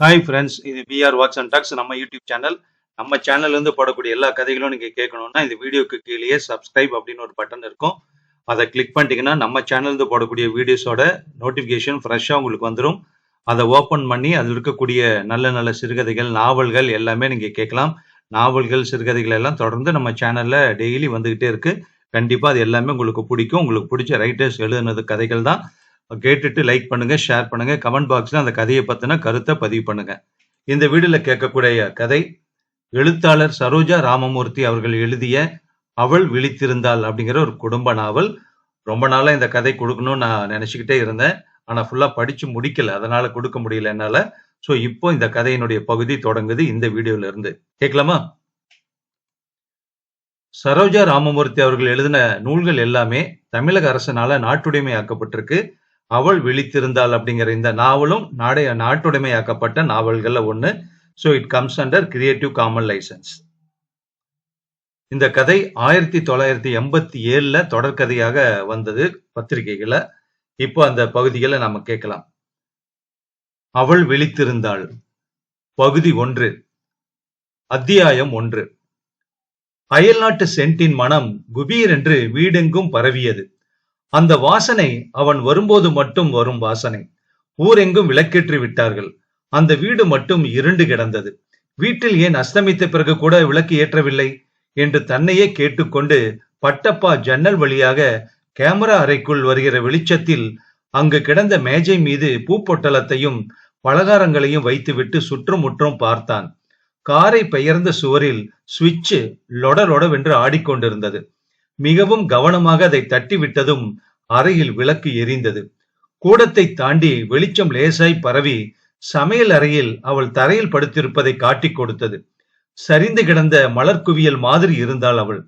Hi friends இது P R what's and talks நம்ம YouTube channel நம்ம சேனல்லேருந்து போடக்கூடிய எல்லா கதைகளும் நீங்கள் கேட்கணும்னா இந்த வீடியோக்கு கீழேயே சப்ஸ்கிரைப் அப்படின்னு ஒரு பட்டன் இருக்கும். அதை கிளிக் பண்ணிட்டீங்கன்னா நம்ம சேனல்லேருந்து போடக்கூடிய வீடியோஸோட நோட்டிஃபிகேஷன் ஃப்ரெஷ்ஷாக உங்களுக்கு வந்துடும் அதை ஓப்பன் பண்ணி அதில் இருக்கக்கூடிய நல்ல நல்ல சிறுகதைகள் நாவல்கள் எல்லாமே நீங்கள் கேட்கலாம். நாவல்கள் சிறுகதைகள் எல்லாம் தொடர்ந்து நம்ம சேனலில் டெய்லி வந்துக்கிட்டே இருக்குது கண்டிப்பாக அது எல்லாமே உங்களுக்கு பிடிக்கும். உங்களுக்கு பிடிச்ச ரைட்டர்ஸ் எழுதுனது கதைகள் தான். கேட்டுட்டு லைக் பண்ணுங்க ஷேர் பண்ணுங்க கமெண்ட் பாக்ஸ்ல அந்த கதையை பத்தின கருத்தை பதிவு பண்ணுங்க. இந்த வீடியோல கேட்கக்கூடிய கதை எழுத்தாளர் சரோஜா ராமமூர்த்தி அவர்கள் எழுதிய அவள் விழித்திருந்தாள் அப்படிங்கிற ஒரு குடும்ப நாவல். ரொம்ப நாளா இந்த கதை கொடுக்கணும்னு நான் நினைச்சுக்கிட்டே இருந்தேன். ஆனா ஃபுல்லா படிச்சு முடிக்கல. அதனால கொடுக்க முடியல என்னால. சோ இப்போ இந்த கதையினுடைய பகுதி தொடங்குது இந்த வீடியோல இருந்து. கேட்கலாமா? சரோஜா ராமமூர்த்தி அவர்கள் எழுதின நூல்கள் எல்லாமே தமிழக அரசனால நாட்டுடைமையாக்கப்பட்டிருக்கு. அவள் விழித்திருந்தாள் அப்படிங்கிற இந்த நாவலும் நாடைய நாட்டுடைமையாக்கப்பட்ட நாவல்கள்ல ஒண்ணு. So it comes under creative common licence இந்த கதை ஆயிரத்தி தொள்ளாயிரத்தி எண்பத்தி ஏழுல தொடர்கதையாக வந்தது பத்திரிகைகளை. இப்போ அந்த பகுதிகளை நாம கேட்கலாம். அவள் விழித்திருந்தாள். பகுதி ஒன்று. அத்தியாயம் ஒன்று. அயல்நாட்டு சென்ட்டின் மனம் குபீர் என்று வீடெங்கும் பரவியது. அந்த வாசனை அவன் வரும்போது மட்டும் வரும் வாசனை. ஊரெங்கும் விளக்கேற்றி விட்டார்கள். அந்த வீடு மட்டும் இருண்டு கிடந்தது. வீட்டில் ஏன் அஸ்தமித்த பிறகு கூட விளக்கு ஏற்றவில்லை என்று தன்னையே கேட்டுக்கொண்டு பட்டப்பா ஜன்னல் வழியாக கேமரா அறைக்குள் வருகிற வெளிச்சத்தில் அங்கு கிடந்த மேஜை மீது பூப்பொட்டலத்தையும் பலகாரங்களையும் வைத்துவிட்டு சுற்றுமுற்றும் பார்த்தான். காரை பெயர்ந்த சுவரில் சுவிட்ச் லொடலொடவென்று ஆடிக்கொண்டிருந்தது. மிகவும் கவனமாக அதை தட்டிவிட்டதும் அறையில் விளக்கு எரிந்தது. கூடத்தை தாண்டி வெளிச்சம் லேசாய் பரவி சமையல் அறையில் அவள் தரையில் படுத்திருப்பதை காட்டிக் கொடுத்தது. சரிந்து கிடந்த மலர் குவியல் மாதிரி இருந்தாள் அவள்.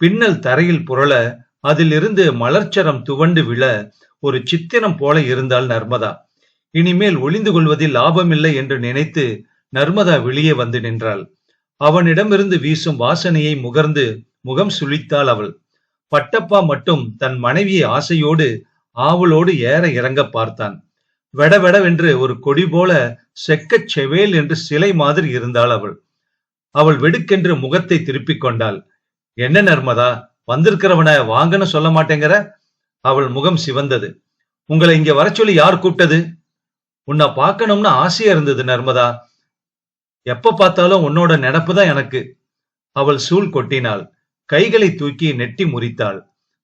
பின்னல் தரையில் புரள அதிலிருந்து மலர்ச்சரம் துவண்டு விழ ஒரு சித்திரம் போல இருந்தாள் நர்மதா. இனிமேல் ஒளிந்து கொள்வதில் லாபமில்லை என்று நினைத்து நர்மதா வெளியே வந்து நின்றாள். அவனிடமிருந்து வீசும் வாசனையை முகர்ந்து முகம் சுழித்தாள் அவள். பட்டப்பா மட்டும் தன் மனைவியை ஆசையோடு ஆவலோடு ஏற இறங்க பார்த்தான். வெடவெடவென்று ஒரு கொடி போல செக்கச் செவேல் என்று சிலை மாதிரி இருந்தாள் அவள். அவள் வெடுக்கென்று முகத்தை திருப்பிக் கொண்டாள். என்ன நர்மதா வந்திருக்கிறவன வாங்கன்னு சொல்ல மாட்டேங்கிற? அவள் முகம் சிவந்தது. உங்களை இங்க வர சொல்லி யார் கூப்பிட்டது? உன்னை பார்க்கணும்னு ஆசையா இருந்தது நர்மதா. எப்ப பார்த்தாலும் உன்னோட நினப்பு தான் எனக்கு. அவள் சூழ் கொட்டினாள். கைகளை தூக்கி நெட்டி முறித்தாள்.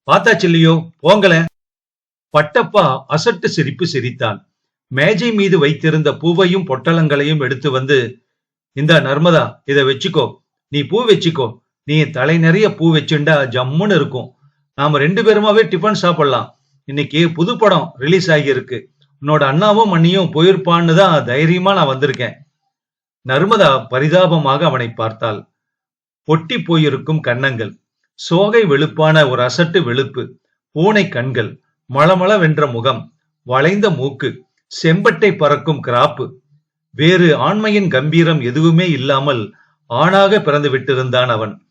பார்த்தாச்சு இல்லையோ போங்களேன். பட்டப்பா அசட்டு சிரிப்பு சிரித்தான் மேஜை மீது வைத்திருந்த பூவையும் பொட்டலங்களையும் எடுத்து வந்து இந்த நர்மதா இதை வச்சுக்கோ. நீ பூ வச்சுக்கோ. நீ தலை நிறைய பூ வச்சுண்டா ஜம்முன்னு இருக்கும். நாம ரெண்டு பேருமாவே டிஃபன் சாப்பிடலாம். இன்னைக்கு புது படம் ரிலீஸ் ஆகியிருக்கு. உன்னோட அண்ணாவும் அண்ணியும் போயிருப்பான்னு தான் தைரியமா நான் வந்திருக்கேன். நர்மதா பரிதாபமாக அவனை பார்த்தாள். பொட்டி போயிருக்கும் கன்னங்கள். சோகை வெளுப்பான ஒரு அசட்டு வெளுப்பு. பூனை கண்கள். மளமளவென்ற முகம். வளைந்த மூக்கு. செம்பட்டை பறக்கும் கிராப்பு. வேறு ஆண்மையின் கம்பீரம் எதுவுமே இல்லாமல் ஆணாக பிறந்து விட்டிருந்தான் அவன்.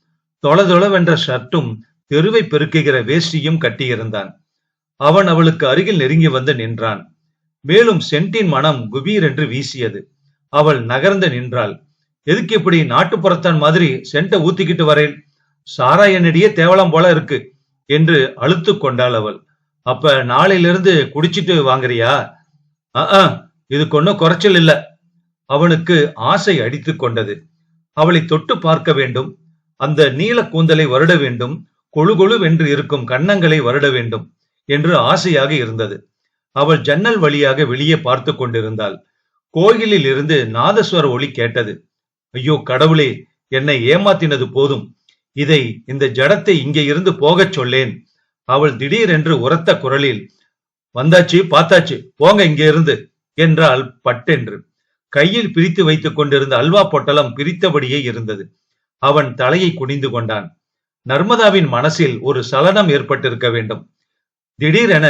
தொளதொளவென்ற ஷர்ட்டும் தெருவை பெருக்குகிற வேஷ்டியும் கட்டியிருந்தான். அவன் அவளுக்கு அருகில் நெருங்கி வந்து நின்றான். மேலும் சென்டின் மனம் குபீர் என்று வீசியது. அவள் நகர்ந்து நின்றாள். எதுக்கு இப்படி நாட்டுப்புறத்தான் மாதிரி சென்ட்டை ஊத்திக்கிட்டு வரேன்? சாராயனடியே தேவலாம் போல இருக்கு என்று அழுத்து கொண்டாள் அவள். அப்ப நாளையிலிருந்து குடிச்சிட்டு வாங்குறியா? அஹ் இதுக்கு ஒன்னும் குறைச்சல் இல்ல. அவனுக்கு ஆசை அடித்து கொண்டது. அவளை தொட்டு பார்க்க வேண்டும். அந்த நீல கூந்தலை வருட வேண்டும். கொழு கொழு வென்று இருக்கும் கன்னங்களை வருட வேண்டும் என்று ஆசையாக இருந்தது. அவள் ஜன்னல் வழியாக வெளியே பார்த்து கொண்டிருந்தாள். கோயிலில் இருந்து நாதஸ்வர ஒளி கேட்டது. ஐயோ கடவுளே என்னை ஏமாத்தினது போதும். இதை இந்த ஜடத்தை இங்கே இருந்து போகச் சொல்லேன். அவள் திடீரென்று உரத்த குரலில் வந்தாச்சு பார்த்தாச்சு போங்க இங்க இருந்து என்றாள் பட்டென்று. கையில் பிரித்து வைத்துக் கொண்டிருந்த அல்வா பொட்டலம் பிரித்தபடியே இருந்தது. அவன் தலையை குனிந்து கொண்டான். நர்மதாவின் மனசில் ஒரு சலனம் ஏற்பட்டிருக்க வேண்டும். திடீரென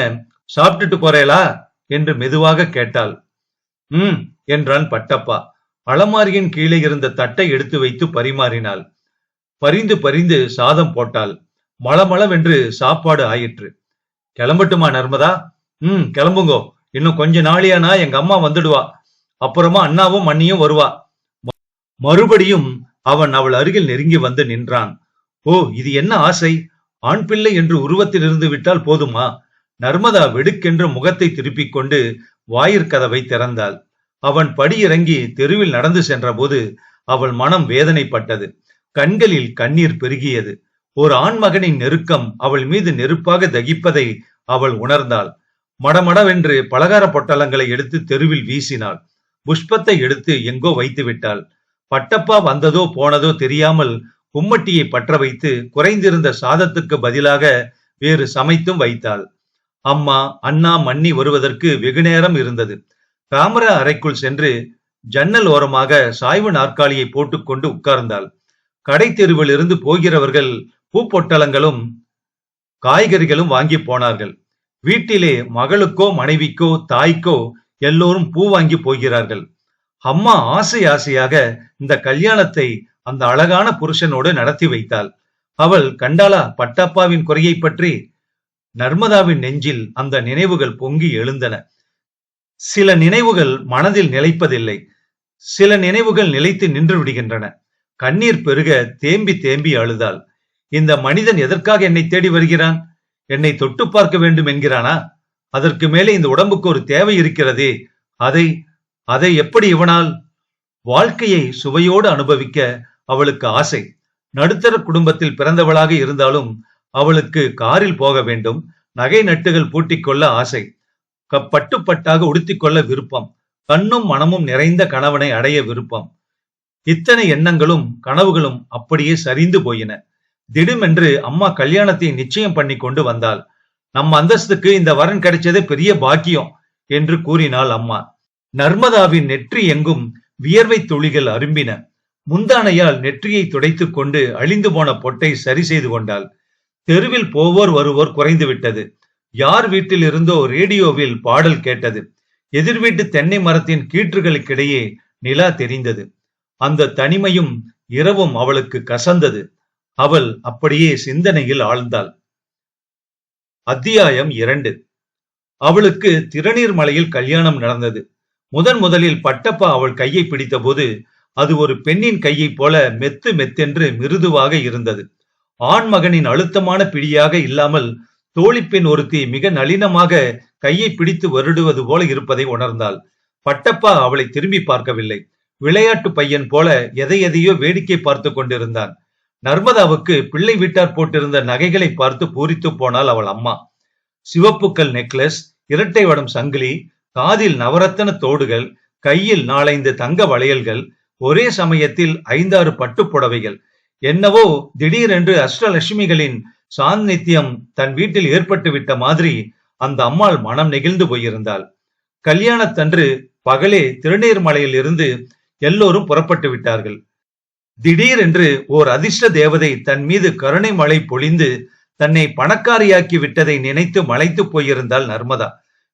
சாப்பிட்டுட்டு போறேளா என்று மெதுவாக கேட்டாள். ம் என்றான் பட்டப்பா. அலமாரியின் கீழே இருந்த தட்டை எடுத்து வைத்து பரிமாறினாள். பரிந்து பரிந்து சாதம் போட்டாள். மளமளவென்று சாப்பாடு ஆயிற்று. கிளம்பட்டுமா நர்மதா? ம் கிளம்புங்கோ. இன்னும் கொஞ்ச நாளியானா எங்க அம்மா வந்துடுவா. அப்புறமா அண்ணாவும் அண்ணியும் வருவா. மறுபடியும் அவன் அவள் அருகில் நெருங்கி வந்து நின்றான். ஓ இது என்ன ஆசை? ஆண் பிள்ளை என்று உருவத்தில் இருந்து விட்டால் போதுமா? நர்மதா வெடுக்கென்று முகத்தை திருப்பிக் கொண்டு வாயிற்கதவை திறந்தாள். அவன் படியிறங்கி தெருவில் நடந்து சென்றபோது அவள் மனம் வேதனைப்பட்டது. கண்களில் கண்ணீர் பெருகியது. ஒரு ஆண்மகனின் நெருக்கம் அவள் மீது நெருப்பாக தகிப்பதை அவள் உணர்ந்தாள். மடமடவென்று பலகார பொட்டலங்களை எடுத்து தெருவில் வீசினாள். புஷ்பத்தை எடுத்து எங்கோ வைத்து விட்டாள். பட்டப்பா வந்ததோ போனதோ தெரியாமல் கும்மட்டியை பற்ற வைத்து குறைந்திருந்த சாதத்துக்கு பதிலாக வேறு சமைத்தும் வைத்தாள். அம்மா அண்ணா மன்னி வருவதற்கு வெகுநேரம் இருந்தது. காமரா அறைக்குள் சென்று ஜன்னல் ஓரமாக சாய்வு நாற்காலியை போட்டுக்கொண்டு உட்கார்ந்தாள். கடை தெருவில் இருந்து போகிறவர்கள் பூப்பொட்டலங்களும் காய்கறிகளும் வாங்கி போனார்கள். வீட்டிலே மகளுக்கோ மனைவிக்கோ தாய்க்கோ எல்லோரும் பூ வாங்கி போகிறார்கள். அம்மா ஆசை ஆசையாக இந்த கல்யாணத்தை அந்த அழகான புருஷனோடு நடத்தி வைத்தாள். அவள் கண்டாளா பட்டப்பாவின் குறையை பற்றி? நர்மதாவின் நெஞ்சில் அந்த நினைவுகள் பொங்கி எழுந்தன. சில நினைவுகள் மனதில் நிலைப்பதில்லை. சில நினைவுகள் நிலைத்து நின்று விடுகின்றன. கண்ணீர் பெருக தேம்பி தேம்பி அழுதாள். இந்த மனிதன் எதற்காக என்னை தேடி வருகிறான்? என்னை தொட்டு பார்க்க வேண்டும் என்கிறானா? அதற்கு மேலே இந்த உடம்புக்கு ஒரு தேவை இருக்கிறதே. அதை அதை எப்படி இவனால் வாழ்க்கையை சுவையோடு அனுபவிக்க அவளுக்கு ஆசை? நடுத்தர குடும்பத்தில் பிறந்தவளாக இருந்தாலும் அவளுக்கு காரில் போக வேண்டும். நகை நட்டுகள் பூட்டிக்கொள்ள ஆசை. பட்டுப்பட்டாக உடுத்திக்கொள்ள விருப்பம். கண்ணும் மனமும் நிறைந்த கணவனை அடைய விருப்பம். இத்தனை எண்ணங்களும் கனவுகளும் அப்படியே சரிந்து போயின. திடுமென்று அம்மா கல்யாணத்தை நிச்சயம் பண்ணி கொண்டு வந்தாள். நம்ம அந்தஸ்துக்கு இந்த வரன் கிடைச்சதே பெரிய பாக்கியம் என்று கூறினாள் அம்மா. நர்மதாவின் நெற்றி எங்கும் வியர்வை துளிகள் அரும்பின. முந்தானையால் நெற்றியை துடைத்துக் கொண்டு அழிந்து போன பொட்டை சரி செய்து கொண்டாள். தெருவில் போவோர் வருவோர் குறைந்து விட்டது. யார் வீட்டில் இருந்தோ ரேடியோவில் பாடல் கேட்டது. எதிர் வீட்டு தென்னை மரத்தின் கீற்றுகளுக்கிடையே நிலா தெரிந்தது. அந்த தனிமையும் இரவும் அவளுக்கு கசந்தது. அவள் அப்படியே சிந்தனையில் ஆழ்ந்தாள். அத்தியாயம் இரண்டு. அவளுக்கு திருநீர்மலையில் கல்யாணம் நடந்தது. முதன் முதலில் பட்டப்பா அவள் கையை பிடித்தபோது அது ஒரு பெண்ணின் கையைப் போல மெத்து மெத்தென்று மிருதுவாக இருந்தது. ஆண் மகனின் அழுத்தமான பிடியாக இல்லாமல் தோழிப்பெண் ஒருத்தி மிக நளினமாக கையை பிடித்து வருடுவது போல இருப்பதை உணர்ந்தாள். பட்டப்பா அவளை திரும்பி பார்க்கவில்லை. விளையாட்டு பையன் போல எதை எதையோ வேடிக்கை பார்த்து கொண்டிருந்தான். நர்மதாவுக்கு பிள்ளை வீட்டார் போட்டிருந்த நகைகளை பார்த்து பூரித்து போனாள் அவள் அம்மா. சிவப்புக்கல் நெக்லஸ் இரட்டை வடம் சங்கிலி காதில் நவரத்தன தோடுகள் கையில் நாலைந்து தங்க வளையல்கள் ஒரே சமயத்தில் ஐந்தாறு பட்டுப் புடவைகள். என்னவோ திடீரென்று அஷ்டலட்சுமிகளின் சாநித்தியம் தன் வீட்டில் ஏற்பட்டு விட்ட மாதிரி அந்த அம்மாள் மனம் நெகிழ்ந்து போயிருந்தாள். கல்யாணத்தன்று பகலே திருநீர்மலையில் இருந்து எல்லோரும் புறப்பட்டு விட்டார்கள். திடீரென்று ஓர் அதிர்ஷ்ட தேவதை தன் மீது கருணை மழை பொழிந்து தன்னை பணக்காரியாக்கி விட்டதை நினைத்து மலைத்து போயிருந்தாள் நர்மதா.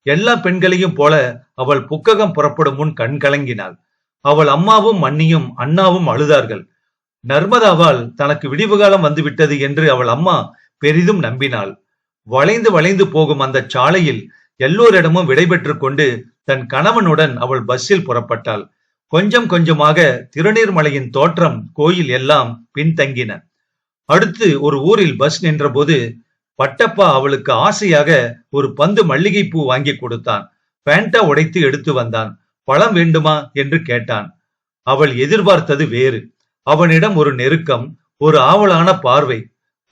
எல்லா பெண்களையும் போல அவள் புக்ககம் புறப்படும் முன் கண் கலங்கினாள். அவள் அம்மாவும் மன்னியும் அண்ணாவும் அழுதார்கள். நர்மதாவால் தனக்கு விடிவு காலம் வந்துவிட்டது என்று அவள் அம்மா பெரிதும் நம்பினாள். வளைந்து வளைந்து போகும் அந்த சாலையில் எல்லோரிடமும் விடைபெற்று கொண்டு தன் கணவனுடன் அவள் பஸ்ஸில் புறப்பட்டாள். கொஞ்சம் கொஞ்சமாக திருநீர்மலையின் தோற்றம் கோயில் எல்லாம் பின்தங்கின. அடுத்து ஒரு ஊரில் பஸ் நின்றபோது பட்டப்பா அவளுக்கு ஆசையாக ஒரு பந்து மல்லிகைப்பூ வாங்கி கொடுத்தான். பேண்டா உடைத்து எடுத்து வந்தான். பழம் வேண்டுமா? என்று கேட்டான். அவள் எதிர்பார்த்தது வேறு. அவனிடம் ஒரு நெருக்கம் ஒரு ஆவலான பார்வை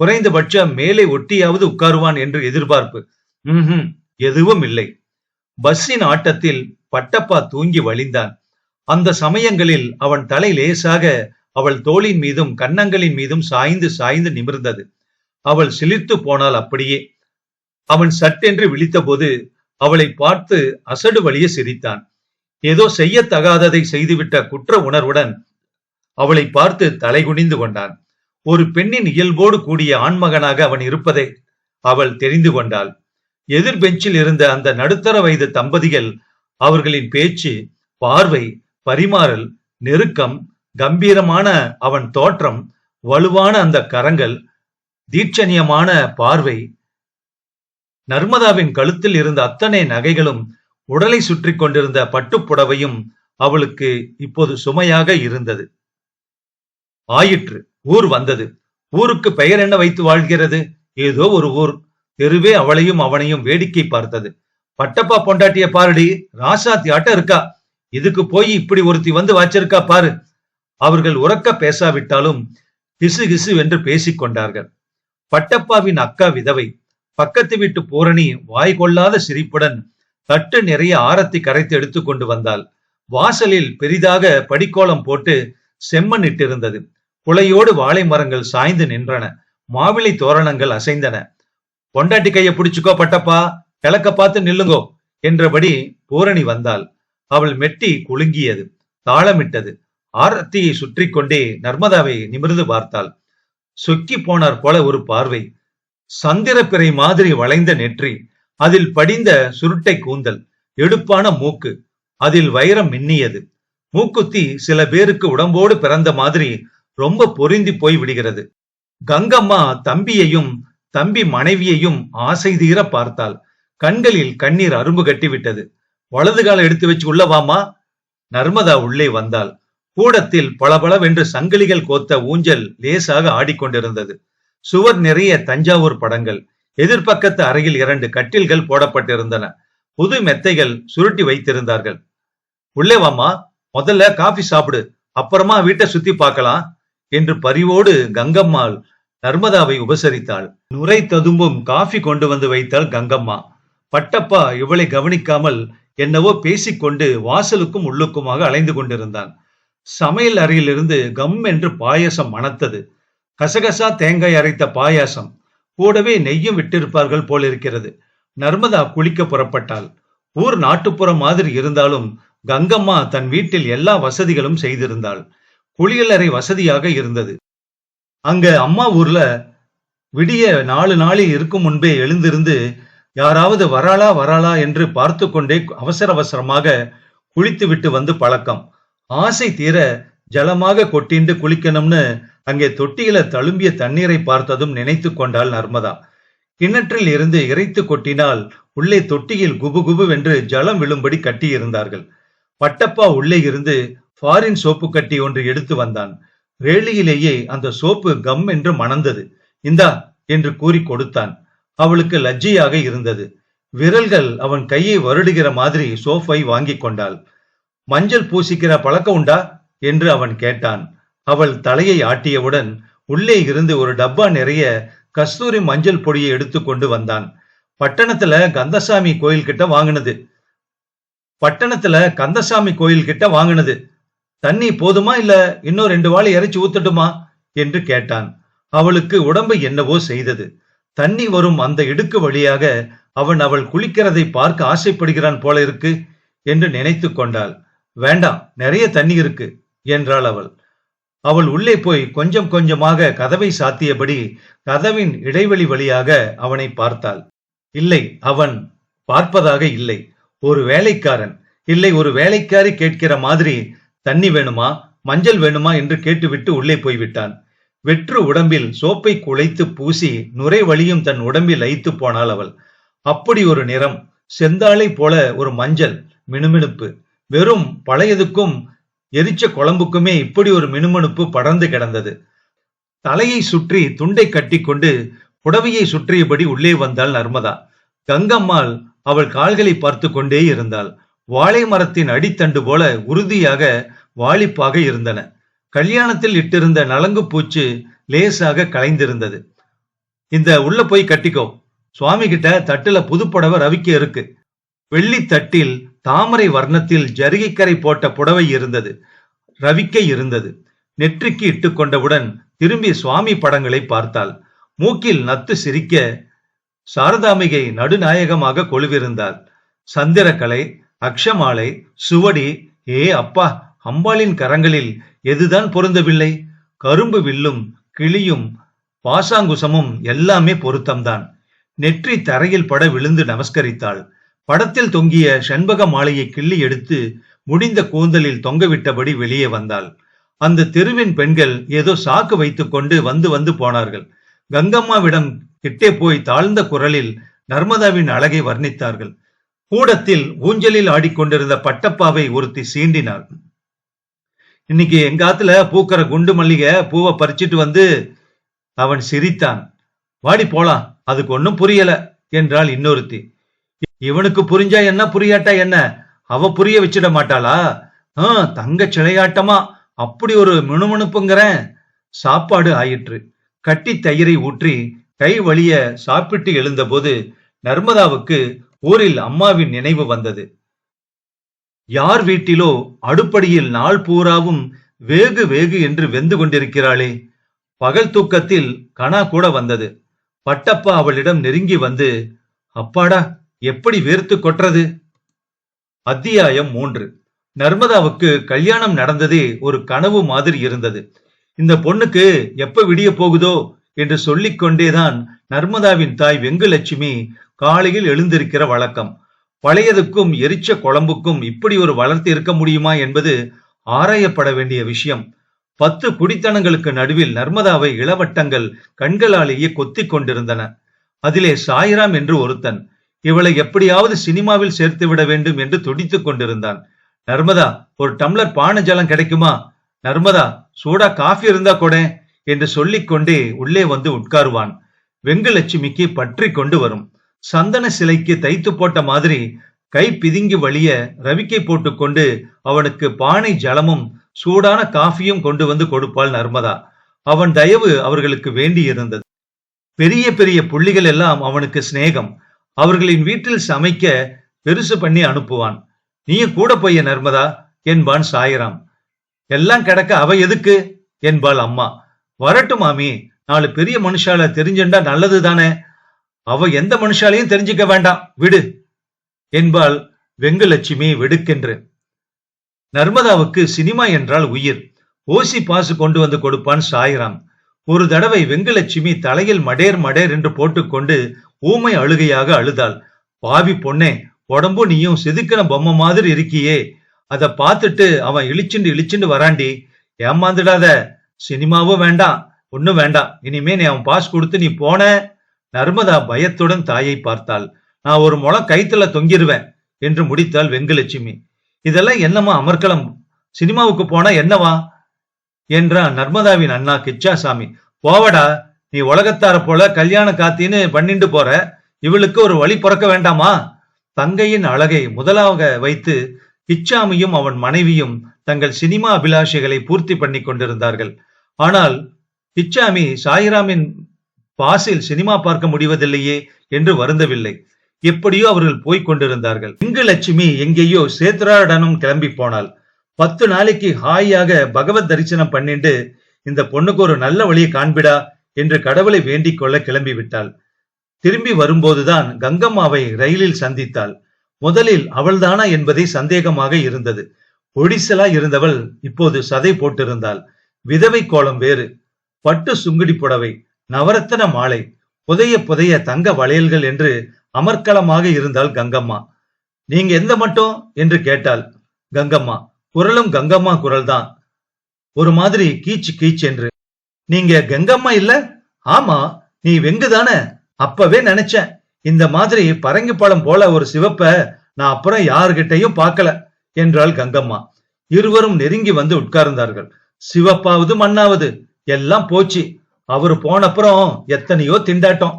குறைந்தபட்சம் மேலே ஒட்டியாவது உட்காருவான் என்று எதிர்பார்ப்பு. ம்ஹும் எதுவும் இல்லை. பஸ்ஸின் ஆட்டத்தில் பட்டப்பா தூங்கி வழிந்தான். அந்த சமயங்களில் அவன் தலை லேசாக அவள் தோளின் மீதும் கன்னங்களின் மீதும் சாய்ந்து சாய்ந்து நிமிர்ந்தது. அவள் சிலிர்த்து போனாள் அப்படியே. அவன் சட்டென்று விழித்தபோது அவளை பார்த்து அசடு வழிய சிரித்தான். ஏதோ செய்யத்தகாததை செய்துவிட்ட குற்ற உணர்வுடன் அவளை பார்த்து தலைகுனிந்து கொண்டான். ஒரு பெண்ணின் இயல்போடு கூடிய ஆண்மகனாக அவன் இருப்பதை அவள் தெரிந்து கொண்டாள். எதிர் பெஞ்சில் இருந்த அந்த நடுத்தர வயது தம்பதிகள் அவர்களின் பேச்சு பார்வை பரிமாறல் நெருக்கம் கம்பீரமான அவன் தோற்றம் வலுவான அந்த கரங்கள் தீட்சணியமான பார்வை நர்மதாவின் கழுத்தில் இருந்த அத்தனை நகைகளும் உடலை சுற்றி கொண்டிருந்த பட்டுப்புடவையும் அவளுக்கு இப்போது சுமையாக இருந்தது. ஆயிற்று. ஊர் வந்தது. ஊருக்கு பெயர் என்ன வைத்து வாழ்கிறது? ஏதோ ஒரு ஊர். தெருவே அவளையும் அவனையும் வேடிக்கை பார்த்தது. பட்டப்பா பொண்டாட்டிய பாருடி ராசாத்தி ஆட்ட இருக்கா? இதுக்கு போய் இப்படி ஒருத்தி வந்து வாச்சிருக்கா பாரு. அவர்கள் உறக்க பேசாவிட்டாலும் கிசு கிசு என்று பேசிக் கொண்டார்கள். பட்டப்பாவின் அக்கா விதவை பக்கத்து வீட்டு பூரணி வாய் கொள்ளாத சிரிப்புடன் தட்டு நிறைய ஆரத்தி கரைத்து எடுத்து கொண்டு வந்தாள். வாசலில் பெரிதாக படிக்கோலம் போட்டு செம்மண் இட்டிருந்தது. குலையோடு வாழை மரங்கள் சாய்ந்து நின்றன. மாவிளை தோரணங்கள் அசைந்தன. பொண்டாட்டி கையை பிடிச்சுக்கோ பட்டப்பா கிழக்க பார்த்து நில்லுங்கோ என்றபடி பூரணி வந்தாள். அவள் மெட்டி குலுங்கியது தாளமிட்டது. ஆரத்தியை சுற்றி கொண்டே நர்மதாவை நிமிர்ந்து பார்த்தாள். சொக்கி போனார் போல ஒரு பார்வை. சந்திரப்பிறை மாதிரி வளைந்த நெற்றி அதில் படிந்த சுருட்டை கூந்தல் எடுப்பான மூக்கு அதில் வைரம் மின்னியது. மூக்குத்தி சில பேருக்கு உடம்போடு பிறந்த மாதிரி ரொம்ப பொருந்தி போய் விடுகிறது. கங்கம்மா தம்பியையும் தம்பி மனைவியையும் ஆசை தீர பார்த்தாள். கண்களில் கண்ணீர் அரும்பு கட்டிவிட்டது. வலது காலம் எடுத்து வச்சு உள்ள வாமா நர்மதா உள்ளே வந்தாள். கூடத்தில் பளபளவென்று சங்கிலிகள் கோத்த ஊஞ்சல் லேசாக ஆடிக்கொண்டிருந்தது. சுவர் நிறைய தஞ்சாவூர் படங்கள். எதிர்பக்கத்து அறையில் இரண்டு கட்டில்கள் போடப்பட்டிருந்தன. புது மெத்தைகள் சுருட்டி வைத்திருந்தார்கள். உள்ளே வாமா முதல்ல காபி சாப்பிடு. அப்புறமா வீட்டை சுத்தி பார்க்கலாம். என்று பரிவோடு கங்கம்மாள் நர்மதாவை உபசரித்தாள். நுரை ததும்பும் காஃபி கொண்டு வந்து வைத்தாள் கங்கம்மா. பட்டப்பா இவளை கவனிக்காமல் என்னவோ பேசிக்கொண்டு வாசலுக்கும் உள்ளுக்குமாக அலைந்து கொண்டிருந்தான். சமையல் அறையிலிருந்து கம் என்று பாயசம் மணத்தது. கசகசா தேங்காய் அரைத்த பாயாசம். கூடவே நெய்யும் விட்டிருப்பார்கள் போலிருக்கிறது. நர்மதா குளிக்க புறப்பட்டாள். ஊர் நாட்டுப்புறம் மாதிரி இருந்தாலும் கங்கம்மா தன் வீட்டில் எல்லா வசதிகளும் செய்திருந்தாள். குளியலறை வசதியாக இருந்தது. அங்க அம்மா ஊர்ல விடிய நாலு நாளில் இருக்கும் முன்பே எழுந்திருந்து யாராவது வராளா வராளா? என்று பார்த்து கொண்டே அவசர அவசரமாக குளித்து விட்டு வந்து பழக்கம். ஆசை தீர ஜலமாக கொட்டிண்டு குளிக்கணும்னு அங்கே தொட்டியில தழும்பிய தண்ணீரை பார்த்ததும் நினைத்து கொண்டாள் நர்மதா. கிணற்றில் இருந்து இறைத்து கொட்டினால் உள்ளே தொட்டியில் குபு வென்று ஜலம் விழும்படி கட்டியிருந்தார்கள். பட்டப்பா உள்ளே இருந்து ஃபாரின் சோப்பு கட்டி ஒன்று எடுத்து வந்தான். வேலியிலேயே அந்த சோப்பு கம் என்று மணந்தது. இந்தா என்று கூறி கொடுத்தான். அவளுக்கு லஜ்ஜையாக இருந்தது. விரல்கள் அவன் கையை வருடுகிற மாதிரி சோப்பை வாங்கி கொண்டாள். மஞ்சள் பூசிக்கிற பழக்கம் உண்டா? என்று அவன் கேட்டான். அவள் தலையை ஆட்டியவுடன் உள்ளே இருந்து ஒரு டப்பா நிறைய கஸ்தூரி மஞ்சள் பொடியை எடுத்து கொண்டு வந்தான். பட்டணத்துல கந்தசாமி கோயில் கிட்ட வாங்கினது. பட்டணத்துல கந்தசாமி கோயில் கிட்ட வாங்கினது. தண்ணி போதுமா இல்ல இன்னும் ரெண்டு வாழை இறைச்சி ஊத்தட்டுமா? என்று கேட்டான். அவளுக்கு உடம்பு என்னவோ செய்தது. தண்ணி வரும் அந்த இடுக்கு வழியாக அவன் அவள் குளிக்கிறதை பார்க்க ஆசைப்படுகிறான் போல இருக்கு என்று நினைத்து கொண்டாள். வேண்டாம் நிறைய தண்ணி இருக்கு என்றாள் அவள். அவள் உள்ளே போய் கொஞ்சம் கொஞ்சமாக கதவை சாத்தியபடி கதவின் இடைவெளி வழியாக அவனை பார்த்தாள். இல்லை அவன் பார்ப்பதாக இல்லை. ஒரு வேலைக்காரன். இல்லை ஒரு வேலைக்காரி கேட்கிற மாதிரி தண்ணி வேணுமா? மஞ்சள் வேணுமா? என்று கேட்டுவிட்டு உள்ளே போய்விட்டான். வெற்று உடம்பில் சோப்பை குழைத்து பூசி நுரை வழியும் தன் உடம்பில் ஐத்து போனாள் அவள். அப்படி ஒரு நிறம் செந்தாளை போல ஒரு மஞ்சள் மினுமினுப்பு. வெறும் பழையதுக்கும் எரிச்ச குழம்புக்குமே இப்படி ஒரு மினுமினுப்பு படர்ந்து கிடந்தது. தலையை சுற்றி துண்டை கட்டிக்கொண்டு புடவையை சுற்றியபடி உள்ளே வந்தாள் நர்மதா. கங்கம்மாள் அவள் கால்களை பார்த்து கொண்டே இருந்தாள். வாழை மரத்தின் அடித்தண்டு போல உறுதியாக வாளிப்பாக இருந்தன. கல்யாணத்தில் இட்டிருந்த நலங்கு பூச்சு லேசாக கலைந்திருந்தது. இந்த உள்ள போய் கட்டிக்கோ. சுவாமி கிட்ட தட்டுல புதுப்புடவை ரவிக்க இருக்கு. வெள்ளி தட்டில் தாமரை வர்ணத்தில் ஜரிகைக்கரை போட்ட புடவை இருந்தது. ரவிக்கை இருந்தது. நெற்றிக்கு இட்டுக் கொண்டவுடன் திரும்பி சுவாமி படங்களை பார்த்தாள். மூக்கில் நத்து சிரிக்க சாரதாமிகை நடுநாயகமாக கொழுவிருந்தாள். சந்திரக்கலை அக்ஷமாலை சுவடி ஏ அப்பா அம்பாளின் கரங்களில் எதுதான் பொருந்தவில்லை? கரும்பு வில்லும் கிளியும் பாசாங்குசமும் எல்லாமே பொருத்தம்தான். நெற்றி தரையில் பட விழுந்து நமஸ்கரித்தாள். படத்தில் தொங்கிய செண்பக மாலையை கிள்ளி எடுத்து முடிந்த கூந்தலில் தொங்கவிட்டபடி வெளியே வந்தாள். அந்த தெருவின் பெண்கள் ஏதோ சாக்கு வைத்துக் கொண்டு வந்து வந்து போனார்கள். கங்கம்மாவிடம் கிட்டே போய் தாழ்ந்த குரலில் நர்மதாவின் அழகை வர்ணித்தார்கள். கூடத்தில் ஊஞ்சலில் ஆடிக்கொண்டிருந்த பட்டப்பாவை ஒருத்தி சீண்டினாள். இன்னைக்கு எங்க ஆத்துல பூக்கிற குண்டு மல்லிகை பூவை பறிச்சிட்டு வந்து அவன் சிரித்தான். வாடி போலாம் அதுக்கு ஒன்னும் புரியல என்றாள் இன்னொருத்தி. இவனுக்கு புரிஞ்சா என்ன புரியாட்டா என்ன? அவ புரிய வச்சிட மாட்டாளா? ஆ தங்க சிலையாட்டமா அப்படி ஒரு முணுமுணுப்புங்கிறேன் சாப்பாடு ஆயிற்று. கட்டி தயிரை ஊற்றி கை வழிய சாப்பிட்டு எழுந்தபோது நர்மதாவுக்கு ஊரில் அம்மாவின் நினைவு வந்தது. யார் வீட்டிலோ அடுப்படியில் நாள் பூராவும் வேகு வேகு என்று வெந்து கொண்டிருக்கிறாளே. பகல் தூக்கத்தில் கனா கூட வந்தது. பட்டப்பா அவளிடம் நெருங்கி வந்து அப்பாடா எப்படி வேர்த்து கொட்டுறது அத்தியாயம் மூன்று. நர்மதாவுக்கு கல்யாணம் நடந்ததே ஒரு கனவு மாதிரி இருந்தது. இந்த பொண்ணுக்கு எப்ப விடிய போகுதோ? என்று சொல்லிக்கொண்டேதான் நர்மதாவின் தாய் வெங்குலட்சுமி காலையில் எழுந்திருக்கிற வழக்கம். பழையதுக்கும் எரிச்ச குழம்புக்கும் இப்படி ஒரு வளர்த்து இருக்க முடியுமா என்பது ஆராயப்பட வேண்டிய விஷயம். பத்து குடித்தனங்களுக்கு நடுவில் நர்மதாவை இளவட்டங்கள் கண்களாலேயே கொத்திக் கொண்டிருந்தன. அதிலே சாய்ராம் என்று ஒருத்தன் இவளை எப்படியாவது சினிமாவில் சேர்த்து விட வேண்டும் என்று துடித்துக் கொண்டிருந்தான். நர்மதா ஒரு டம்ளர் பான ஜலம் கிடைக்குமா? நர்மதா சூடா காஃபி இருந்தா கூட என்று சொல்லிக்கொண்டே உள்ளே வந்து உட்காருவான். வெங்கலட்சுமிக்கு பற்றி கொண்டு வரும். சந்தன சிலைக்கு தைத்து போட்ட மாதிரி கை பிதுங்கி வழிய ரவிக்கை போட்டுக்கொண்டு அவனுக்கு பானை ஜலமும் சூடான காஃபியும் கொண்டு வந்து கொடுப்பாள் நர்மதா. அவன் தயவு அவர்களுக்கு வேண்டி இருந்தது பெரிய பெரிய புள்ளிகள் எல்லாம் அவனுக்கு சிநேகம். அவர்களின் வீட்டில் சமைக்க பெருசு பண்ணி அனுப்புவான். நீயும் கூட போய நர்மதா என்பான் சாயிராம். எல்லாம் கிடக்க அவ எதுக்கு? என்பாள் அம்மா. வரட்டும் மாமி நாலு பெரிய மனுஷால தெரிஞ்சுண்டா நல்லது தானே அவ எந்த மனுஷாலையும் தெரிஞ்சுக்க வேண்டாம். விடு. என்பாள் வெங்கலட்சுமி வெடுக்கென்று. நர்மதாவுக்கு சினிமா என்றால் உயிர். ஓசி பாசு கொண்டு வந்து கொடுப்பான் சாய்ராம். ஒரு தடவை வெங்கலட்சுமி தலையில் மடேர் மடேர் என்று போட்டுக்கொண்டு ஊமை அழுகையாக அழுதாள். பாவி பொண்ணே உடம்பு நீயும் செதுக்கின பொம்மை மாதிரி இருக்கியே. அத பார்த்துட்டு அவன் இழிச்சுண்டு இழிச்சுண்டு வராண்டி ஏமாந்துடாத. சினிமாவும் வேண்டாம் ஒண்ணும் வேண்டாம். இனிமே நீ அவன் பாஸ் கொடுத்து நீ போன நர்மதா பயத்துடன் தாயை பார்த்தாள். நான் ஒரு முளம் கைத்துல தொங்கிருவேன் என்று முடித்தாள் வெங்கலட்சுமி. இதெல்லாம் என்னம்மா அமர்க்களம்? சினிமாவுக்கு போனா என்னவா? என்றான் நர்மதாவின் அண்ணா கிச்சாசாமி. போவடா நீ உலகத்தார போல கல்யாண காத்தின்னு பண்ணிண்டு போற. இவளுக்கு ஒரு வழி பிறக்க வேண்டாமா? தங்கையின் அழகை முதலாக வைத்து கிச்சாமியும் அவன் மனைவியும் தங்கள் சினிமா அபிலாஷைகளை பூர்த்தி பண்ணி கொண்டிருந்தார்கள். ஆனால் கிச்சாமி சாயிராமின் பாசில் சினிமா பார்க்க முடிவதில்லையே என்று வருந்தவில்லை. எப்படியோ அவர்கள் போய்க் கொண்டிருந்தார்கள். இங்கு லட்சுமி எங்கேயோ சேத்ராடனும் கிளம்பி போனாள். பத்து நாளைக்கு ஹாயாக பகவத் தரிசனம் பண்ணிட்டு இந்த பொண்ணுக்கு ஒரு நல்ல வழியை காண்பிடா என்று கடவுளை வேண்டிக் கொள்ள கிளம்பி விட்டாள். திரும்பி வரும்போதுதான் கங்கம்மாவை ரயிலில் சந்தித்தாள். முதலில் அவள்தானா என்பதே சந்தேகமாக இருந்தது. ஒடிசலா இருந்தவள் இப்போது சதை போட்டிருந்தாள். விதவை கோலம் வேறு. பட்டு சுங்குடி புடவை. நவரத்தன மாலை புதைய புதைய தங்க வளையல்கள் என்று அமர்க்களமாக இருந்தாள் கங்கம்மா. நீங்க எந்த மட்டும்? என்று கேட்டாள் கங்கம்மா. குரலும் கங்கம்மா குரல்தான். ஒரு மாதிரி கீச்சு கீச் என்று. நீங்க கங்கம்மா இல்ல? ஆமா நீ வெங்குதானே? அப்பவே நினைச்சேன். இந்த மாதிரி பரங்கி பழம் போல ஒரு சிவப்ப நான் அப்புறம் யாருகிட்டையும் பார்க்கல என்றாள் கங்கம்மா. இருவரும் நெருங்கி வந்து உட்கார்ந்தார்கள். சிவப்பாவது மண்ணாவது எல்லாம் போச்சு. அவரு போனப்புறம் எத்தனையோ திண்டாட்டம்.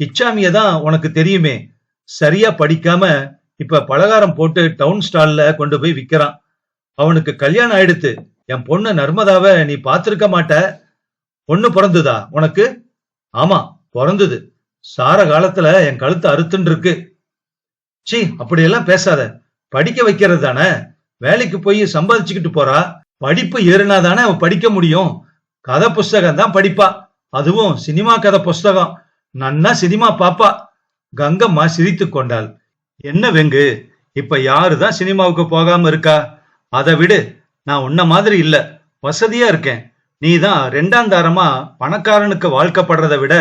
இச்சாமிய தான் உனக்கு தெரியுமே சரியா படிக்காம இப்ப பலகாரம் போட்டு டவுன் ஸ்டால்ல கொண்டு போய் விக்கிறான். அவனுக்கு கல்யாணம் ஆயிடுத்து என் பொண்ணு நர்மதாவை நீ பார்த்திருக்க மாட்ட. பொண்ணு பிறந்துதா உனக்கு? ஆமா பிறந்தது. சார காலத்துல என் கழுத்து அறுத்துன்னு இருக்கு சி அப்படியெல்லாம் பேசாத. படிக்க வைக்கிறது தானே? வேலைக்கு போய் சம்பாதிச்சுக்கிட்டு போறா. படிப்பு ஏறுனா தானே அவன் படிக்க முடியும். கதை புஸ்தகம் தான் படிப்பா. அதுவும் சினிமா கதை புஸ்தகம். நன்னா சினிமா பாப்பா. கங்கம்மா சிரித்து கொண்டாள். என்ன வெங்கு? இப்ப யாருதான் சினிமாவுக்கு போகாம இருக்கா? அதை விடு. நான் உன்ன மாதிரி இல்ல. வசதியா இருக்கேன். நீ தான் ரெண்டாம் தாரமா பணக்காரனுக்கு வாழ்க்கப்படுறதை விட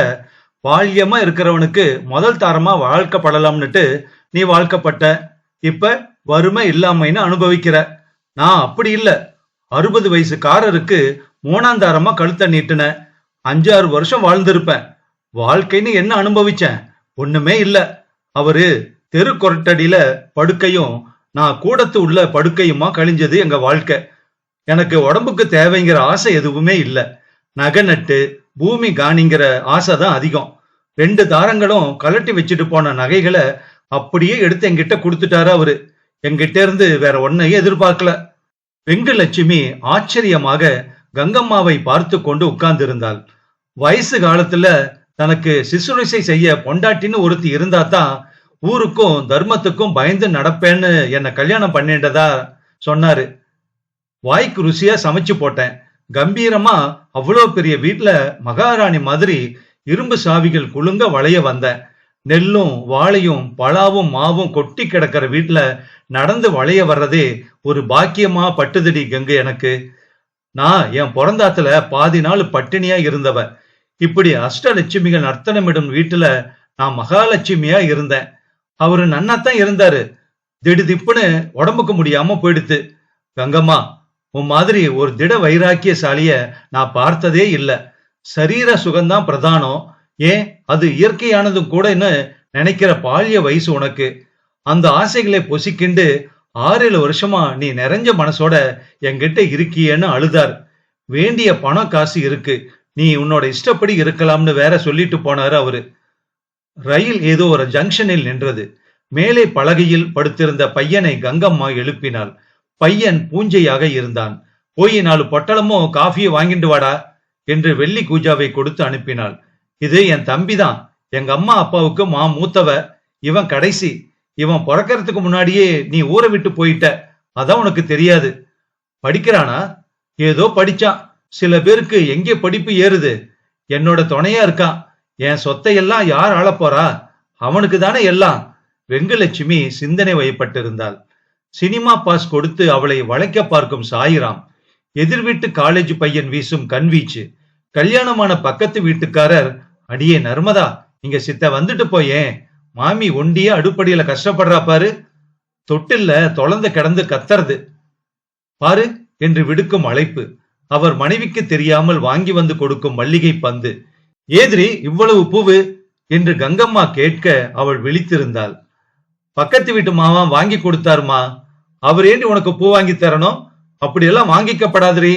பால்யமா இருக்கிறவனுக்கு முதல் தாரமா வாழ்க்கப்படலாம்னுட்டு நீ வாழ்க்கப்பட்ட. இப்ப வறுமை இல்லாமைன்னு அனுபவிக்கிற. நான் அப்படி இல்ல. அறுபது வயசுக்காரருக்கு மூணாந்தாரமா கழுத்த நீட்டுன. அஞ்சாறு வருஷம் வாழ்ந்திருப்பேன் வாழ்க்கைன்னு என்ன அனுபவிச்சேன்? ஒண்ணுமே இல்ல. அவரு தெரு கொரட்டடியில படுக்கையும் நான் கூடத்து உள்ள படுக்கையுமா கழிஞ்சது எங்க வாழ்க்கை. எனக்கு உடம்புக்கு தேவைங்கிற ஆசை எதுவுமே இல்ல. நகை நட்டு பூமி காணிங்கிற ஆசை தான் அதிகம். ரெண்டு தாரங்களும் கலட்டி வச்சுட்டு போன நகைகளை அப்படியே எடுத்து என்கிட்ட கொடுத்துட்டாரு அவரு. எங்கிட்ட இருந்து வேற ஒன்னையும் எதிர்பார்க்கல. வெங்கலட்சுமி ஆச்சரியமாக கங்கம்மாவை பார்த்து கொண்டு உட்கார்ந்திருந்தாள். வயசு காலத்துல தனக்கு சிசுரிசை செய்ய பொண்டாட்டின்னு ஒருத்தி இருந்தா தான் ஊருக்கும் தர்மத்துக்கும் பயந்து நடப்பேன்னு என்னை கல்யாணம் பண்ணிட்டதா சொன்னாரு. வாய்க்கு ருசியா சமைச்சு போட்டேன். கம்பீரமா அவ்வளோ பெரிய வீட்டுல மகாராணி மாதிரி இரும்பு சாவிகள் குலுங்க வளைய வந்தேன். நெல்லும் வாழையும் பலாவும் மாவும் கொட்டி கிடக்கிற வீட்டுல நடந்து வளைய வர்றதே ஒரு பாக்கியமா பட்டுதடி கங்கை எனக்கு. நான் என் பிறந்தாத்துல பாதி நாள் பட்டினியா இருந்தவ. இப்படி அஷ்டலட்சுமிகள் நர்த்தனமிடும் வீட்டுல நான் மகாலட்சுமியா இருந்தேன். அவரு நன்னாத்தான் இருந்தாரு. திடுதிப்புன்னு உடம்புக்கு முடியாம போயிடுத்து. கங்கம்மா உன் மாதிரி ஒரு திட வைராக்கியசாலிய நான் பார்த்ததே இல்ல. சரீர சுகம்தான் பிரதானம். ஏன்? அது இயற்கையானதும் கூடன்னு நினைக்கிற பாலிய வயசு உனக்கு. அந்த ஆசைகளை பொசிக்கிண்டு ஆறேழு வருஷமா நீ நிறைஞ்ச மனசோட என்கிட்ட இருக்கியேன்னு அழுதார். வேண்டிய பணம் காசு இருக்கு. நீ உன்னோட இஷ்டப்படி இருக்கலாம்னு வேற சொல்லிட்டு போனாரு அவரு. ரயில் ஏதோ ஒரு ஜங்ஷனில் நின்றது. மேலே பலகையில் படுத்திருந்த பையனை கங்கம்மா எழுப்பினாள். பையன் பூஞ்சையாக இருந்தான். போய் நாலு பொட்டலமோ காஃபியை வாங்கிட்டு வாடா என்று வெள்ளி கூஜாவை கொடுத்து அனுப்பினாள். இது என் தம்பிதான். எங்க அம்மா அப்பாவுக்கு மா மூத்தவ. இவன் கடைசி. இவன் பிறக்கறதுக்கு முன்னாடியே நீ ஊரை விட்டு போயிட்ட. அதான் உனக்கு தெரியாது. படிக்கிறானா? ஏதோ படிச்சான். சில பேருக்கு எங்கே படிப்பு ஏறுது? என்னோட துணையா இருக்கான். என் சொத்தையெல்லாம் யார் ஆளப்போறா அவனுக்கு தானே எல்லாம். வெங்கலட்சுமி சிந்தனை வயப்பட்டிருந்தாள். சினிமா பாஸ் கொடுத்து அவளை வளைக்க பார்க்கும் சாயிராம். எதிர் வீட்டு காலேஜ் பையன் வீசும் கண்வீச்சு. கல்யாணமான பக்கத்து வீட்டுக்காரர் அடியே நர்மதா இங்க சித்த வந்துட்டு போயேன். மாமி ஒண்டியே அடுப்படியில கஷ்டப்படுறா பாரு. தொட்டில்ல தொலைந்து கிடந்து கத்தறது. பாரு என்று விடுக்கும் அழைப்பு. அவர் மனைவிக்கு தெரியாமல் வாங்கி வந்து கொடுக்கும் மல்லிகை பந்து. ஏதிரி இவ்வளவு பூவு? என்று கங்கம்மா கேட்க அவள் விழித்திருந்தாள். பக்கத்து வீட்டு மாமா வாங்கி கொடுத்தாருமா? அவர் ஏண்டி உனக்கு பூ வாங்கி தரணும்? அப்படியெல்லாம் வாங்கிக்கப்படாதுரி.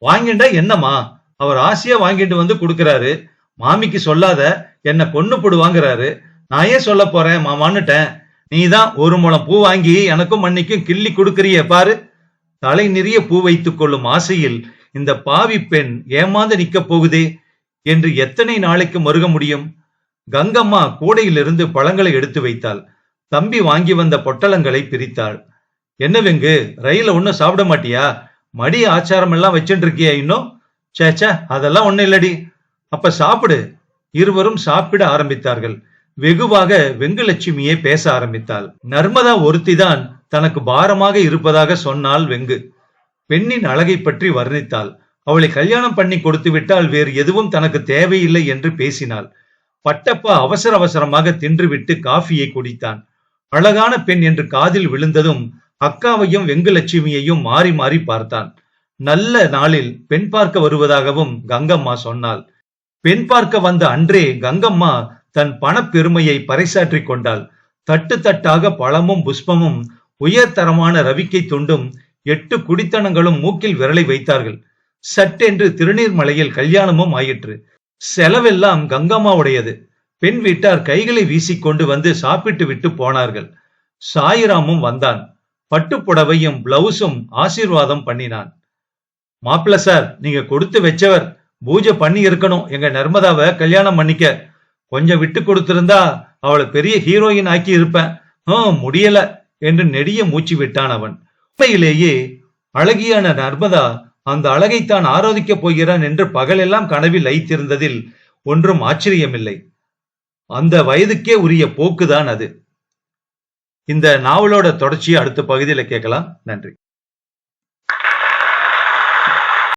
வாங்கிண்டா என்னம்மா? அவர் ஆசையா வாங்கிட்டு வந்து கொடுக்கறாரு. மாமிக்கு சொல்லாத என்ன கொன்னு போடுவாங்கிறாரு நான் ஏன் சொல்ல போறேன்? மாமான்னுட்டேன் நீதான் ஒரு முளம் பூ வாங்கி எனக்கும் மண்ணிக்கும் கிள்ளி கொடுக்கறிய பாரு. தலை நிறைய பூ வைத்துக் கொள்ளும் ஆசையில் இந்த பாவி பெண் ஏமாந்து நிக்க போகுதே என்று எத்தனை நாளைக்கு மருக முடியும்? கங்கம்மா கூடையிலிருந்து பழங்களை எடுத்து வைத்தாள். தம்பி வாங்கி வந்த பொட்டலங்களை பிரித்தாள். என்ன வெங்கு ரயில ஒன்னும் சாப்பிட மாட்டியா? மடி ஆச்சாரம் எல்லாம் வச்சுட்டு இருக்கியா இன்னும் சேச்சா அதெல்லாம் ஒண்ணும் இல்லடி. அப்ப சாப்பிடு. இருவரும் சாப்பிட ஆரம்பித்தார்கள். வெகுவாக வெங்குலட்சுமியே பேச ஆரம்பித்தாள். நர்மதா ஒருத்திதான் தனக்கு பாரமாக இருப்பதாக சொன்னாள் வெங்கு. பெண்ணின் அழகை பற்றி வர்ணித்தாள். அவளை கல்யாணம் பண்ணி கொடுத்து விட்டால் வேறு எதுவும் தனக்கு தேவையில்லை என்று பேசினாள். பட்டப்பா அவசர அவசரமாக தின்றுவிட்டு காஃபியை குடித்தான். அழகான பெண் என்று காதில் விழுந்ததும் அக்காவையும் வெங்குலட்சுமியையும் மாறி மாறி பார்த்தான். நல்ல நாளில் பெண் பார்க்க வருவதாகவும் கங்கம்மா சொன்னாள். பெண் பார்க்க வந்த அன்றே கங்கம்மா தன் பணப்பெருமையை பறைசாற்றிக் கொண்டாள். தட்டு தட்டாக பழமும் புஷ்பமும் உயர்தரமான ரவிக்கை துண்டும் எட்டு குடித்தனங்களும் மூக்கில் விரலை வைத்தார்கள். சட்டென்று திருநீர்மலையில் கல்யாணமும் ஆயிற்று. செலவெல்லாம் கங்கம்மாவுடையது. பெண் வீட்டார் கைகளை வீசிக்கொண்டு வந்து சாப்பிட்டு விட்டு போனார்கள். சாயிராமும் வந்தான். பட்டுப்புடவையும் பிளவுஸும் ஆசீர்வாதம் பண்ணினான். மாப்பிள்ள சார் நீங்க கொடுத்து வச்சவர் பூஜை பண்ணி இருக்கணும். எங்க நர்மதாவை கல்யாணம் பண்ணிக்க. கொஞ்சம் விட்டு கொடுத்திருந்தா அவளை பெரிய ஹீரோயின் ஆக்கி இருப்பேன். ஆ முடியல என்று நெடிய மூச்சு விட்டான் அவன். உண்மையிலேயே அழகியான நர்மதா அந்த அழகை தான் ஆரோதிக்கப் போகிறான் என்று பகலெல்லாம் கனவில் ஐத்திருந்ததில் ஒன்றும் ஆச்சரியமில்லை. அந்த வயதுக்கே உரிய போக்குதான் அது. இந்த நாவலோட தொடர்ச்சியை அடுத்த பகுதியில கேட்கலாம். நன்றி.